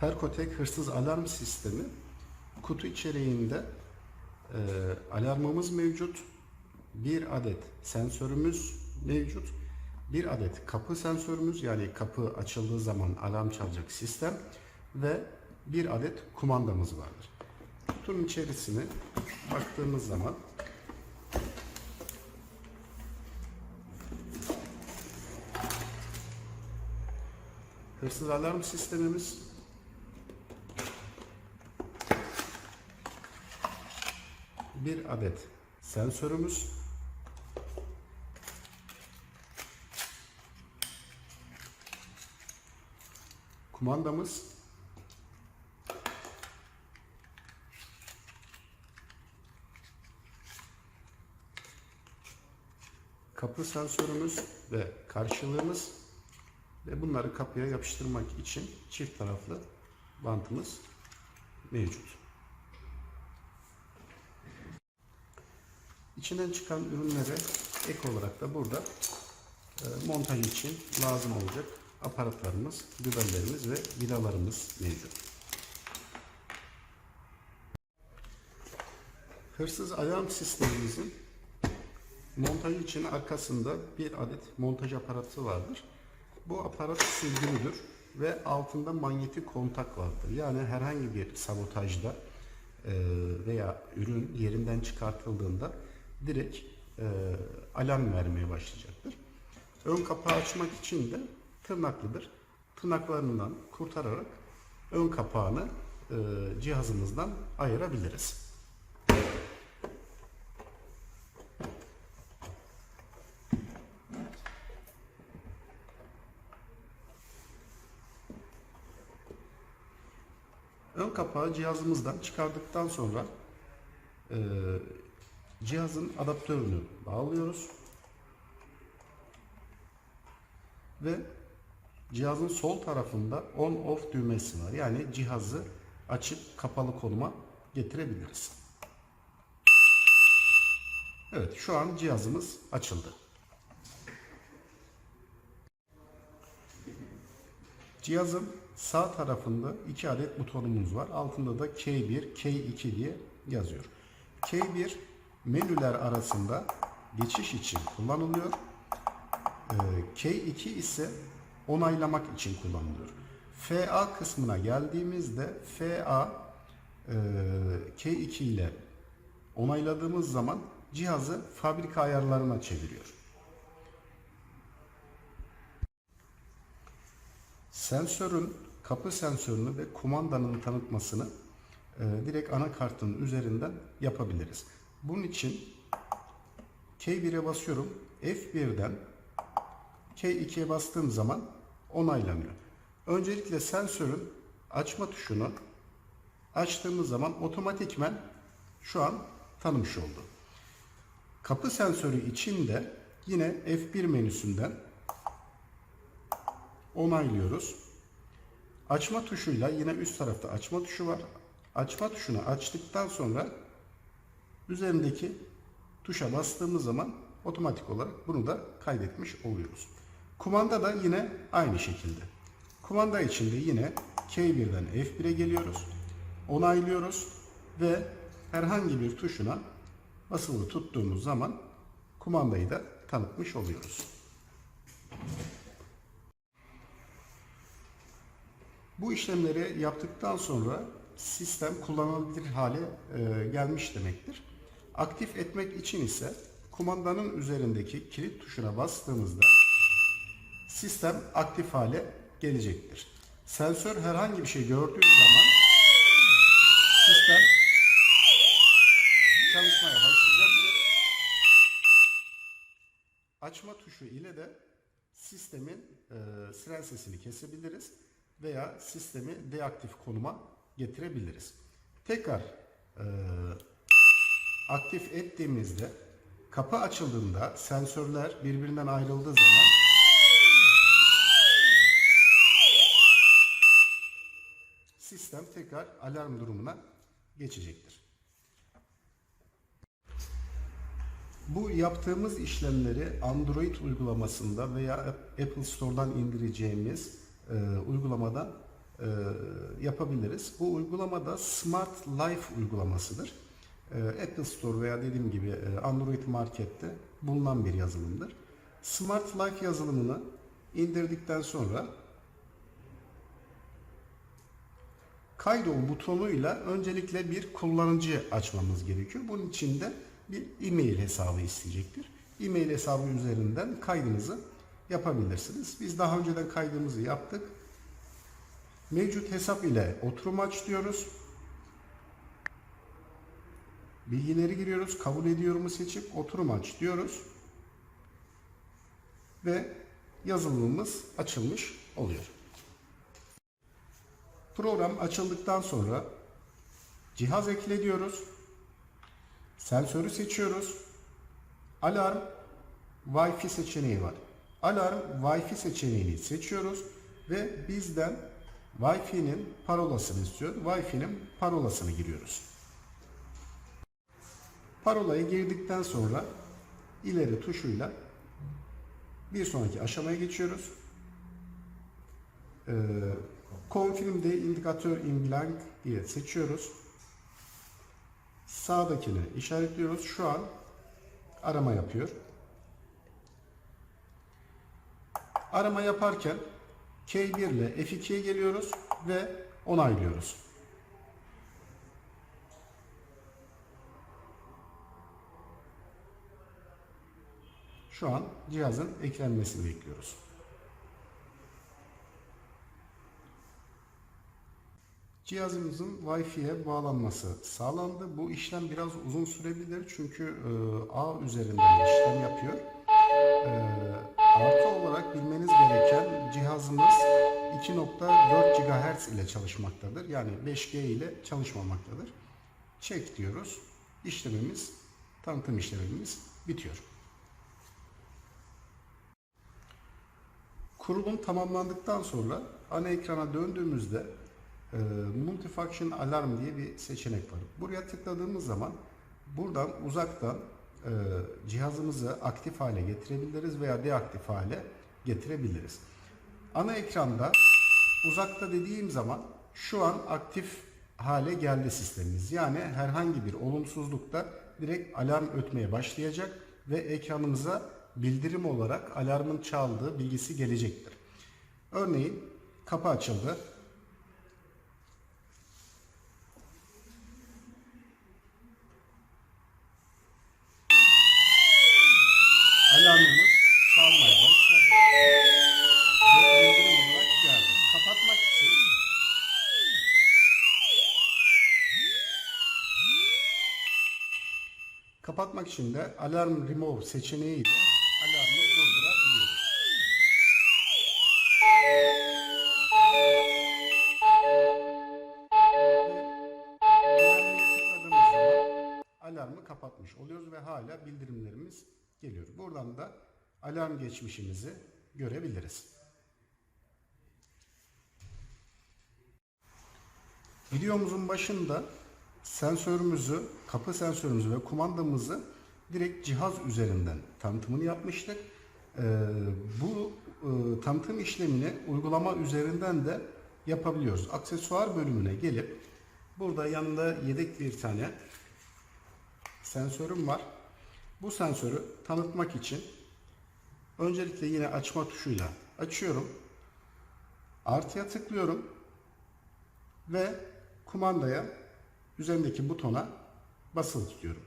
Perkotek hırsız alarm sistemi kutu içeriğinde e, alarmımız mevcut. Bir adet sensörümüz mevcut. Bir adet kapı sensörümüz yani kapı açıldığı zaman alarm çalacak sistem ve bir adet kumandamız vardır. Kutunun içerisine baktığımız zaman hırsız alarm sistemimiz bir adet sensörümüz kumandamız kapı sensörümüz ve karşılığımız ve bunları kapıya yapıştırmak için çift taraflı bantımız mevcut. İçinden çıkan ürünlere ek olarak da burada e, montaj için lazım olacak aparatlarımız, dübellerimiz ve vidalarımız mevcut. Hırsız alarm sistemimizin montajı için arkasında bir adet montaj aparatı vardır. Bu aparat sürgülüdür ve altında manyetik kontak vardır. Yani herhangi bir sabotajda e, veya ürün yerinden çıkartıldığında direkt e, alarm vermeye başlayacaktır. Ön kapağı açmak için de tırnaklıdır. Tırnaklarından kurtararak ön kapağını e, cihazımızdan ayırabiliriz. Ön kapağı cihazımızdan çıkardıktan sonra e, cihazın adaptörünü bağlıyoruz. Ve cihazın sol tarafında on off düğmesi var. Yani cihazı açıp kapalı konuma getirebiliriz. Evet şu an cihazımız açıldı. Cihazın sağ tarafında iki adet butonumuz var. Altında da K1, K2 diye yazıyor. K1 menüler arasında geçiş için kullanılıyor. Ee, K2 ise onaylamak için kullanılıyor. FA kısmına geldiğimizde FA e, K2 ile onayladığımız zaman cihazı fabrika ayarlarına çeviriyor. Sensörün kapı sensörünü ve kumandanın tanıtmasını e, direkt anakartın üzerinden yapabiliriz. Bunun için K1'e basıyorum. F1'den K2'ye bastığım zaman onaylanıyor. Öncelikle sensörün açma tuşunu açtığımız zaman otomatikmen şu an tanımış oldu. Kapı sensörü için de yine F1 menüsünden onaylıyoruz. Açma tuşuyla yine üst tarafta açma tuşu var. Açma tuşunu açtıktan sonra üzerindeki tuşa bastığımız zaman otomatik olarak bunu da kaydetmiş oluyoruz. Kumanda da yine aynı şekilde. Kumanda için de yine K1'den F1'e geliyoruz. Onaylıyoruz ve herhangi bir tuşuna basılı tuttuğumuz zaman kumandayı da tanıtmış oluyoruz. Bu işlemleri yaptıktan sonra sistem kullanılabilir hale e, gelmiş demektir. Aktif etmek için ise kumandanın üzerindeki kilit tuşuna bastığımızda sistem aktif hale gelecektir. Sensör herhangi bir şey gördüğü zaman sistem çalışmaya başlayacaktır. Açma tuşu ile de sistemin e, siren sesini kesebiliriz veya sistemi deaktif konuma getirebiliriz. Tekrar e, aktif ettiğimizde kapı açıldığında sensörler birbirinden ayrıldığı zaman sistem tekrar alarm durumuna geçecektir. Bu yaptığımız işlemleri Android uygulamasında veya Apple Store'dan indireceğimiz e, uygulamadan e, yapabiliriz. Bu uygulama da Smart Life uygulamasıdır. E, Apple Store veya dediğim gibi e, Android Market'te bulunan bir yazılımdır. Smart Life yazılımını indirdikten sonra kaydol butonuyla öncelikle bir kullanıcı açmamız gerekiyor. Bunun için de bir e-mail hesabı isteyecektir. E-mail hesabı üzerinden kaydınızı yapabilirsiniz. Biz daha önceden kaydımızı yaptık. Mevcut hesap ile oturum aç diyoruz. Bilgileri giriyoruz. Kabul ediyorumu seçip oturum aç diyoruz. Ve yazılımımız açılmış oluyor. Program açıldıktan sonra cihaz ekle diyoruz. Sensörü seçiyoruz. Alarm Wi-Fi seçeneği var. Alarm Wi-Fi seçeneğini seçiyoruz ve bizden Wi-Fi'nin parolasını istiyor. Wi-Fi'nin parolasını giriyoruz. Parolayı girdikten sonra ileri tuşuyla bir sonraki aşamaya geçiyoruz. Ee, Confirm the indikatör in blank diye seçiyoruz. Sağdakini işaretliyoruz. Şu an arama yapıyor. Arama yaparken K1 ile F2'ye geliyoruz ve onaylıyoruz. Şu an cihazın eklenmesini bekliyoruz. Cihazımızın Wi-Fi'ye bağlanması sağlandı. Bu işlem biraz uzun sürebilir çünkü e, ağ üzerinden işlem yapıyor. E, artı olarak bilmeniz gereken cihazımız 2.4 GHz ile çalışmaktadır. Yani 5G ile çalışmamaktadır. Çek diyoruz. İşlemimiz, tanıtım işlemimiz bitiyor. Kurulum tamamlandıktan sonra ana ekrana döndüğümüzde e, Multifunction Alarm diye bir seçenek var. Buraya tıkladığımız zaman buradan uzaktan e, cihazımızı aktif hale getirebiliriz veya deaktif hale getirebiliriz. Ana ekranda uzakta dediğim zaman şu an aktif hale geldi sistemimiz. Yani herhangi bir olumsuzlukta direkt alarm ötmeye başlayacak ve ekranımıza bildirim olarak alarmın çaldığı bilgisi gelecektir. Örneğin kapı açıldı. Alarmımız çalmaya. Kapatmak için Kapatmak için de alarm remove seçeneğiyle alarmı ve hala bildirimlerimiz geliyor. Buradan da alarm geçmişimizi görebiliriz. Videomuzun başında sensörümüzü, kapı sensörümüzü ve kumandamızı direkt cihaz üzerinden tanıtımını yapmıştık. Ee, bu e, tanıtım işlemini uygulama üzerinden de yapabiliyoruz. Aksesuar bölümüne gelip burada yanında yedek bir tane sensörüm var. Bu sensörü tanıtmak için öncelikle yine açma tuşuyla açıyorum. Artıya tıklıyorum ve kumandaya üzerindeki butona basılı tutuyorum.